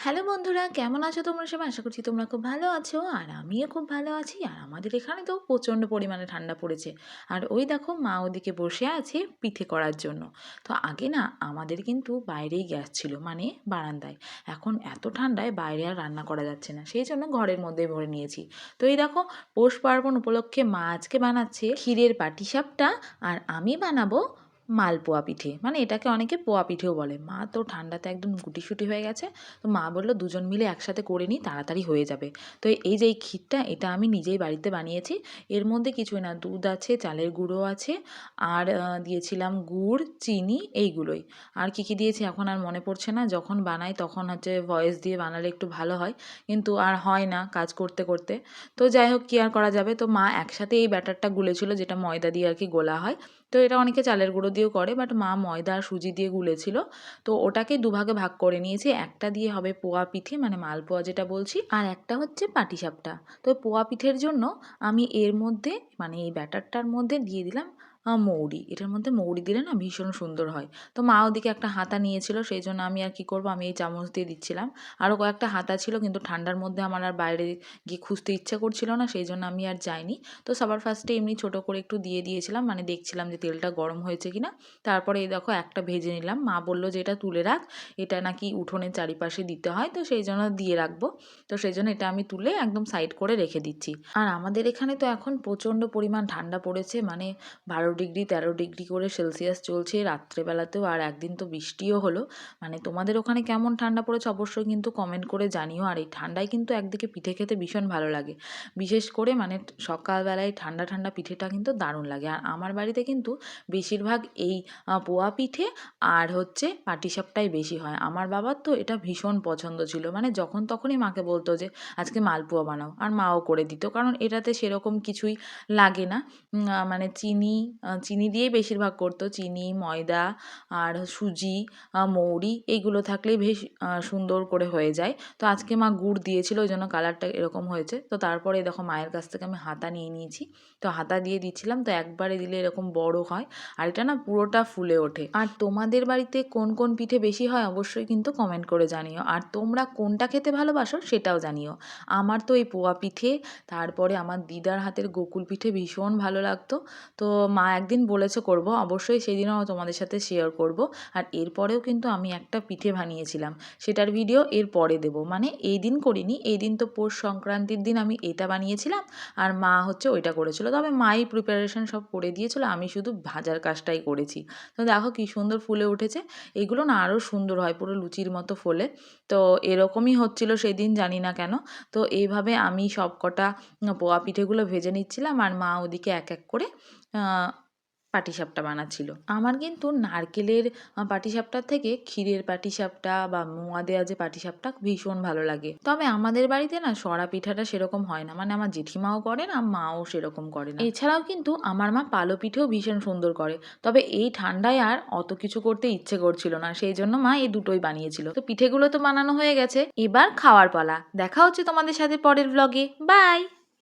Hello বন্ধুরা, কেমন আছো তোমরা সবাই? আশা করছি তোমরা খুব ভালো আছো। আর আমিও খুব ভালো আছি। আর আমাদের এখানে তো প্রচণ্ড পরিমাণে ঠান্ডা পড়েছে। আর ওই দেখো, মা ওদিকে বসে আছে পিঠে করার জন্য। তো আগে না, আমাদের কিন্তু বাইরেই গ্যাস ছিল মানে বারান্দায়। এখন এত ঠান্ডায় বাইরে আর রান্না করা যাচ্ছে না। সেই জন্য ঘরের মধ্যেই ভরে নিয়েছি। তো এই দেখো, পৌষ পার্বণ উপলক্ষে মা আজকে বানাচ্ছে ক্ষীরের পাটিসাপটা আর আমি বানাবো মালপোয়া পিঠে। মানে এটাকে অনেকে পোয়া পিঠেও বলে। মা তো ঠান্ডাতে একদম গুটিসুটি হয়ে গেছে। তো মা বলল, দুজন মিলে একসাথে করে নিই তাড়াতাড়ি হয়ে যাবে। তো এই যে এই ক্ষীরটা, এটা আমি নিজেই বাড়িতে বানিয়েছি। এর মধ্যে কিছুই না, দুধ আছে, চালের গুঁড়ো আছে, আর দিয়েছিলাম গুড়, চিনি, এইগুলোই। আর কী কী দিয়েছি এখন আর মনে পড়ছে না। যখন বানাই তখন হচ্ছে ভয়েস দিয়ে বানালে একটু ভালো হয়। কিন্তু আর হয় না কাজ করতে করতে। তো যাই হোক, কী আর করা যাবে? তো মা একসাথে এই ব্যাটারটা গুলেছিল, যেটা ময়দা দিয়ে আর কি গোলা হয়। তো এটা অনেকে চালের গুঁড়ো দিয়েও করে বাট মা ময়দা আর সুজি দিয়ে গুলেছিল। তো ওটাকে দুভাগে ভাগ করে নিয়েছি, একটা দিয়ে হবে পোয়া পিঠে মানে মালপোয়া যেটা বলছি, আর একটা হচ্ছে পাটিসাপটা। তো পোয়া পিঠের জন্য আমি এর মধ্যে মানে এই ব্যাটারটার মধ্যে দিয়ে দিলাম মৌরি। এটার মধ্যে মৌরি দিলে না ভীষণ সুন্দর হয়। তো মা ওদিকে একটা হাতা নিয়েছিল সেই জন্য আমি আর কি করব? আমি এই চামচ দিয়ে দিচ্ছিলাম। আরও কয়েকটা হাতা ছিল, কিন্তু ঠান্ডার মধ্যে আমার আর বাইরে গিয়ে খুঁজতে ইচ্ছা করছিল না সেই জন্য আমি আর যাইনি। তো সবার ফার্স্টে এমনি ছোট করে একটু দিয়ে দিয়েছিলাম মানে দেখছিলাম যে তেলটা গরম হয়েছে কি না তারপরে এই দেখো একটা ভেজে নিলাম। মা বলল যে এটা তুলে রাখ, এটা নাকি উঠোনের চারিপাশে দিতে হয়, তো সেই জন্য দিয়ে রাখব। তো সেই জন্য এটা আমি তুলে একদম সাইড করে রেখে দিচ্ছি। আর আমাদের এখানে তো এখন প্রচণ্ড পরিমাণ ঠান্ডা পড়েছে মানে বারো ডিগ্রি, তেরো ডিগ্রি করে সেলসিয়াস চলছে রাত্রেবেলাতেও, আর একদিন তো বৃষ্টিও হলো। মানে তোমাদের ওখানে কেমন ঠান্ডা পড়েছে অবশ্যই কিন্তু কমেন্ট করে জানিও, আর এই ঠান্ডায় কিন্তু একদিকে পিঠে খেতে ভীষণ ভালো লাগে। বিশেষ করে মানে সকালবেলায় ঠান্ডা ঠান্ডা পিঠেটা কিন্তু দারুণ লাগে। আর আমার বাড়িতে কিন্তু বেশিরভাগ এই পোয়া পিঠে আর হচ্ছে পাটিসাপটাই বেশি হয়। আমার বাবার তো এটা ভীষণ পছন্দ ছিল। মানে যখন তখনই মাকে বলতো যে, আজকে মালপোয়া বানাও। আর মাও করে দিত। কারণ এটাতে সেরকম কিছুই লাগে না। মানে চিনি চিনি দিয়েই বেশিরভাগ করতো। চিনি, ময়দা আর সুজি মৌরি এইগুলো থাকলেই বেশ সুন্দর করে হয়ে যায়। তো আজকে মা গুড় দিয়েছিল, ওই জন্য কালারটা এরকম হয়েছে। তো তারপরে দেখো মায়ের কাছ থেকে আমি হাতা নিয়ে নিয়েছি। তো হাতা দিয়ে দিচ্ছিলাম, তো একবারে দিলে এরকম বড় হয়। আর এটা না পুরোটা ফুলে ওঠে। আর তোমাদের বাড়িতে কোন কোন পিঠে বেশি হয় অবশ্যই কিন্তু কমেন্ট করে জানিও। আর তোমরা কোনটা খেতে ভালোবাসো সেটাও জানিও। আমার তো এই পোয়া পিঠে, তারপরে আমার দিদার হাতের গোকুল পিঠে ভীষণ ভালো লাগতো। তো মা একদিন বলেছে করব, অবশ্যই সেই দিনও তোমাদের সাথে শেয়ার করব। আর এরপরেও কিন্তু আমি একটা পিঠে বানিয়েছিলাম, সেটার ভিডিও এর পরে দেব। মানে এই দিন করিনি, এই দিন তো পৌষ সংক্রান্তির দিন আমি এটা বানিয়েছিলাম, আর মা হচ্ছে ওইটা করেছিল। তবে মাই প্রিপারেশন সব করে দিয়েছিল, আমি শুধু ভাজার কাজটাই করেছি। তো দেখো কী সুন্দর ফুলে উঠেছে, এগুলো না আরও সুন্দর হয়, পুরো লুচির মতো ফোলে। তো এরকমই হচ্ছিল সেদিন, জানি না কেন। তো এইভাবে আমি সব কটা পোয়া পিঠেগুলো ভেজে নিচ্ছিলাম, আর মা ওদিকে এক এক করে পাটিসাপটা বানাচ্ছিল। আমার কিন্তু নারকেলের পাটিসাপটার থেকে ক্ষীরের পাটিসাপটা বা মোয়া দেওয়া যে পাটিসাপটা ভীষণ ভালো লাগে। তবে আমাদের বাড়িতে না সরা পিঠাটা সেরকম হয় না। মানে আমার জেঠিমাও করে না, মাও সেরকম করে না। এছাড়াও কিন্তু আমার মা পালো পিঠেও ভীষণ সুন্দর করে। তবে এই ঠান্ডায় আর অত কিছু করতে ইচ্ছে করছিল না। সেই জন্য মা এই দুটোই বানিয়েছিল। তো পিঠেগুলো তো বানানো হয়ে গেছে। এবার খাওয়ার পালা। দেখা হচ্ছে তোমাদের সাথে পরের ব্লগে বাই